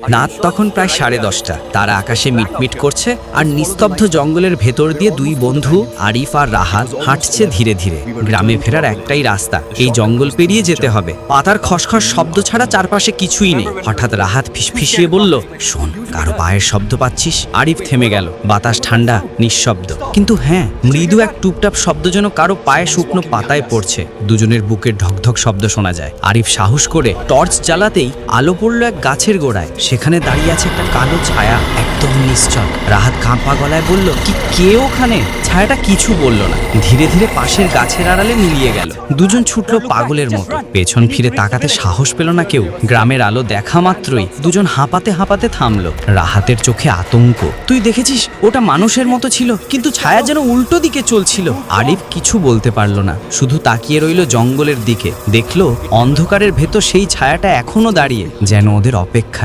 রাত তখন প্রায় সাড়ে দশটা। তারা আকাশে মিটমিট করছে আর নিস্তব্ধ জঙ্গলের ভেতর দিয়ে দুই বন্ধু, আরিফ আর রাহাত, হাঁটছে ধীরে ধীরে। গ্রামে ফেরার একটাই রাস্তা, এই জঙ্গল পেরিয়ে যেতে হবে। পাতার খসখস শব্দ ছাড়া চারপাশে কিছুই নেই। হঠাৎ রাহাত ফিসফিসিয়ে বলল, শোন, কারও পায়ের শব্দ পাচ্ছিস? আরিফ থেমে গেল। বাতাস ঠান্ডা, নিঃশব্দ। কিন্তু হ্যাঁ মৃদু এক টুপটাপ শব্দ যেন কারও পায়ে শুকনো পাতায় পড়ছে। দুজনের বুকের ঢকঢক শব্দ শোনা যায়। আরিফ সাহস করে টর্চ জ্বালাতেই আলো পড়ল এক গাছের গোড়ায়। সেখানে দাঁড়িয়ে আছে একটা কালো ছায়া একদম নিশ্চল। রাহাত কাঁপা গলায় বলল কি কে ওখানে? ছায়াটা কিছু বলল না। ধীরে ধীরে পাশের গাছের আড়ালে মিলিয়ে গেল। দুজন ছুটলো পাগলের মতো। পেছন ফিরে তাকাতে সাহস পেল না কেউ। গ্রামের আলো দেখা মাত্রই দুজন হাঁপাতে হাঁপাতে থামলো। রাহাতের চোখে আতঙ্ক। তুই দেখেছিস? ওটা মানুষের মতো ছিল কিন্তু ছায়া যেন উল্টো দিকে চলছিল। আরিফ কিছু বলতে পারল না। শুধু তাকিয়ে রইল জঙ্গলের দিকে। দেখল অন্ধকারের ভেতর সেই ছায়াটা এখনও দাঁড়িয়ে যেন ওদের অপেক্ষায়।